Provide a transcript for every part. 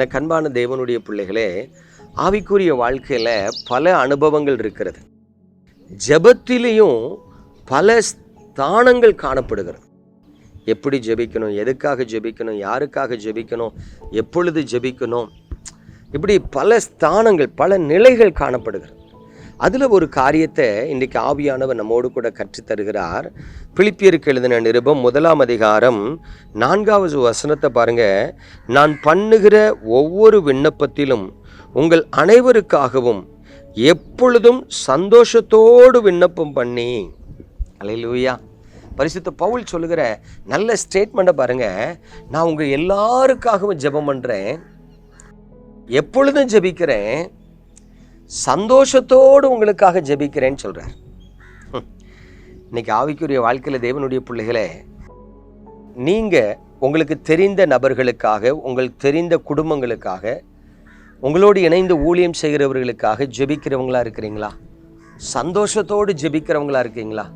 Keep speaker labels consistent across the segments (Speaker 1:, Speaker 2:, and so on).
Speaker 1: எனக்கு அன்பான தேவனுடைய பிள்ளைகளே ஆவிக்குரிய வாழ்க்கையில் பல அனுபவங்கள் இருக்கிறது. ஜெபத்திலையும் பல ஸ்தானங்கள் காணப்படுகிறது. எப்படி ஜெபிக்கணும் எதுக்காக ஜெபிக்கணும் யாருக்காக ஜெபிக்கணும் எப்பொழுது ஜெபிக்கணும் இப்படி பல ஸ்தானங்கள் பல நிலைகள் காணப்படுகிறது. அதில் ஒரு காரியத்தை இன்றைக்கு ஆவியானவர் நம்மோடு கூட கற்றுத் தருகிறார். பிலிப்பியருக்கு எழுதின நிருபம் முதலாம் அதிகாரம் நான்காவது வசனத்தை பாருங்க. நான் பண்ணுகிற ஒவ்வொரு விண்ணப்பத்திலும் உங்கள் அனைவருக்காகவும் எப்பொழுதும் சந்தோஷத்தோடு விண்ணப்பம் பண்ணி. அலையிலூயா. பரிசுத்த பவுல் சொல்லுகிற நல்ல ஸ்டேட்மெண்ட்டை பாருங்கள் நான் உங்கள் எல்லாருக்காகவும் ஜெபம் பண்ணுறேன் எப்பொழுதும் ஜெபிக்கிறேன். சந்தோஷத்தோடு உங்களுக்காக ஜெபிக்கிறேன்னு சொல்கிறார் இன்னைக்கு ஆவிக்குரிய வாழ்க்கையில் தேவனுடைய பிள்ளைகளே நீங்கள் உங்களுக்கு தெரிந்த நபர்களுக்காக உங்களுக்கு தெரிந்த குடும்பங்களுக்காக உங்களோடு இணைந்து ஊழியம் செய்கிறவர்களுக்காக ஜெபிக்கிறவங்களா இருக்கிறீங்களா? சந்தோஷத்தோடு ஜெபிக்கிறவங்களா இருக்கீங்களா?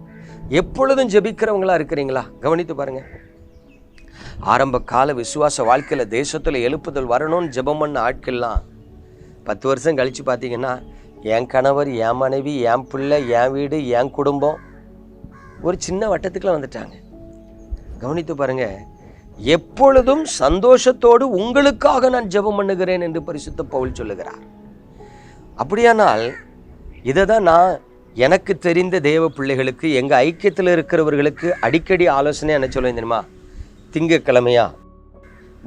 Speaker 1: எப்பொழுதும் ஜெபிக்கிறவங்களா இருக்கிறீங்களா? கவனித்து பாருங்க. ஆரம்ப கால விசுவாச வாழ்க்கையில் தேசத்தில் எழுப்புதல் வரணும்னு ஜெபம் பண்ண ஆட்கள்லாம் பத்து வருஷம் கழித்து பார்த்தீங்கன்னா என் கணவர் என் மனைவி என் பிள்ளை என் வீடு என் குடும்பம் ஒரு சின்ன வட்டத்துக்குள்ள வந்துட்டாங்க. கவனித்து பாருங்கள் எப்பொழுதும் சந்தோஷத்தோடு உங்களுக்காக நான் ஜெபம் பண்ணுகிறேன் என்று பரிசுத்த பவுல் சொல்லுகிறார். அப்படியானால் இதை தான் நான் எனக்கு தெரிந்த தேவ பிள்ளைகளுக்கு எங்கள் ஐக்கியத்தில் இருக்கிறவர்களுக்கு அடிக்கடி ஆலோசனை என்ன சொல்லுவேன் தெரியுமா? திங்கக்கிழமையா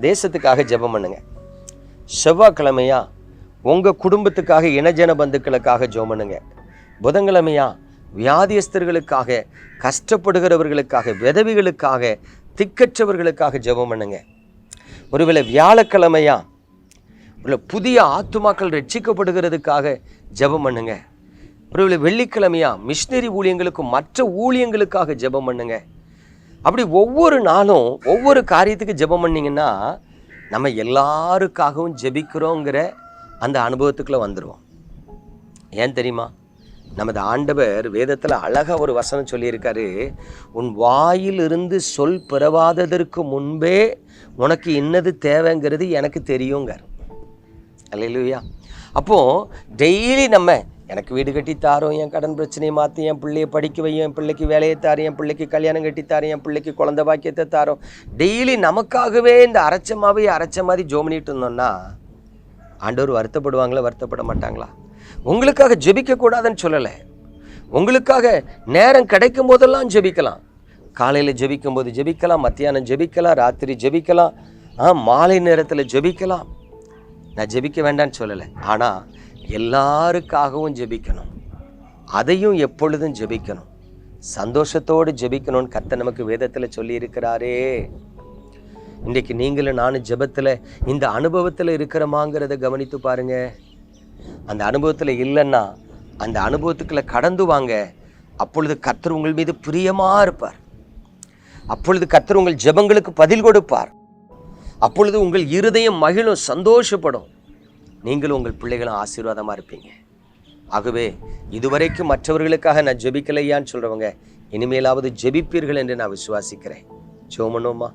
Speaker 1: தேசத்துக்காக ஜெபம் பண்ணுங்க. செவ்வாய்க்கிழமையா? உங்கள் குடும்பத்துக்காக இனஜன பந்துக்களுக்காக ஜெபம் பண்ணுங்க புதன்கிழமையா வியாதியஸ்தர்களுக்காக கஷ்டப்படுகிறவர்களுக்காக விதவிகளுக்காக திக்கற்றவர்களுக்காக ஜெபம் பண்ணுங்க ஒருவேளை வியாழக்கிழமையா உள்ள புதிய ஆத்துமாக்கள் ரட்சிக்கப்படுகிறதுக்காக ஜெபம் பண்ணுங்க ஒருவேளை வெள்ளிக்கிழமையா மிஷினரி ஊழியங்களுக்கும் மற்ற ஊழியங்களுக்காக ஜெபம் பண்ணுங்க அப்படி ஒவ்வொரு நாளும் ஒவ்வொரு காரியத்துக்கு ஜெபம் பண்ணீங்கன்னா நம்ம எல்லாருக்காகவும் ஜெபிக்கிறோங்கிற அந்த அனுபவத்துக்குள்ளே வந்துடுவோம் ஏன் தெரியுமா? நமது ஆண்டவர் வேதத்தில் அழகாக ஒரு வசனம் சொல்லியிருக்காரு. உன் வாயிலிருந்து சொல் பிறவாததற்கு முன்பே உனக்கு இன்னது தேவைங்கிறது எனக்கு தெரியுங்கார் அல்லையா அப்போது டெய்லி நம்ம எனக்கு வீடு கட்டி தாரோம் என் கடன் பிரச்சனையை மாற்றி என் பிள்ளையை படிக்க வையும் என் பிள்ளைக்கு வேலையை தாரும் என் பிள்ளைக்கு கல்யாணம் கட்டி தாரும் என் பிள்ளைக்கு குழந்தை பாக்கியத்தை தாரோம். டெய்லி நமக்காகவே இந்த அரைச்சமாவே அரைச்ச மாதிரி ஜோமனிட்டு இருந்தோம்னா ஆண்டவர் வருத்தப்படுவாங்களா வருத்தப்பட மாட்டாங்களா? உங்களுக்காக ஜெபிக்கக்கூடாதுன்னு சொல்லலை. உங்களுக்காக நேரம் கிடைக்கும் போதெல்லாம் ஜெபிக்கலாம். காலையில் ஜெபிக்கும் போது ஜெபிக்கலாம் மத்தியானம் ஜெபிக்கலாம் ராத்திரி ஜெபிக்கலாம் ஆ மாலை நேரத்தில் ஜெபிக்கலாம். நான் ஜெபிக்க வேண்டாம்னு சொல்லலை. ஆனால் எல்லாருக்காகவும் ஜெபிக்கணும். அதையும் எப்பொழுதும் ஜெபிக்கணும். சந்தோஷத்தோடு ஜெபிக்கணும்னு கத்தை நமக்கு வேதத்தில் சொல்லியிருக்கிறாரே. இன்றைக்கு நீங்களும் நானும் ஜெபத்தில் இந்த அனுபவத்தில் இருக்கிறோமாங்கிறத கவனித்து பாருங்க. அந்த அனுபவத்தில் இல்லைன்னா அந்த அனுபவத்துக்குள்ள கடந்து வாங்க. அப்பொழுது கத்தர் உங்கள் மீது பிரியமாக இருப்பார். அப்பொழுது கத்தர் உங்கள் ஜெபங்களுக்கு பதில் கொடுப்பார். அப்பொழுது உங்கள் இருதயம் மகிழும் சந்தோஷப்படும். நீங்களும் உங்கள் பிள்ளைகளும் ஆசீர்வாதமாக இருப்பீங்க. ஆகவே இதுவரைக்கும் மற்றவர்களுக்காக நான் ஜெபிக்கலையான்னு சொல்கிறவங்க இனிமேலாவது ஜெபிப்பீர்கள் என்று நான் விசுவாசிக்கிறேன். ஜோமனோமா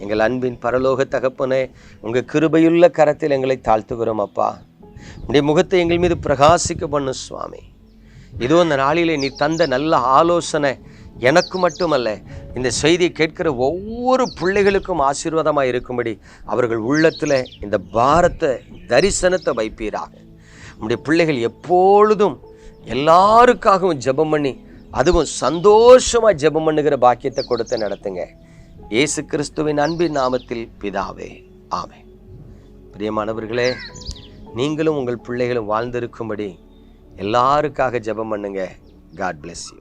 Speaker 1: எங்கள் அன்பின் பரலோக தகப்பனே உங்கள் கிருபையுள்ள கரத்தில் எங்களை தாழ்த்துகிறோம் அப்பா. உடைய முகத்தை எங்கள் மீது பிரகாசிக்க பண்ணு சுவாமி. இதோ இந்த நாளிலே நீ தந்த நல்ல ஆலோசனை எனக்கு மட்டுமல்ல இந்த செய்தியை கேட்கிற ஒவ்வொரு பிள்ளைகளுக்கும் ஆசீர்வாதமாக இருக்கும்படி அவர்கள் உள்ளத்தில் இந்த பாரத்தை தரிசனத்தை வைப்பீராக. நம்முடைய பிள்ளைகள் எப்பொழுதும் எல்லாருக்காகவும் ஜெபம் பண்ணி அதுவும் சந்தோஷமாக ஜெபம் பண்ணுகிற பாக்கியத்தை கொடுத்து நடத்துங்க. இயேசு கிறிஸ்துவின் அன்பின் நாமத்தில் பிதாவே ஆமே பிரியமானவர்களே நீங்களும் உங்கள் பிள்ளைகளும் வாழ்ந்திருக்கும்படி எல்லாருக்காக ஜெபம் பண்ணுங்க. God bless you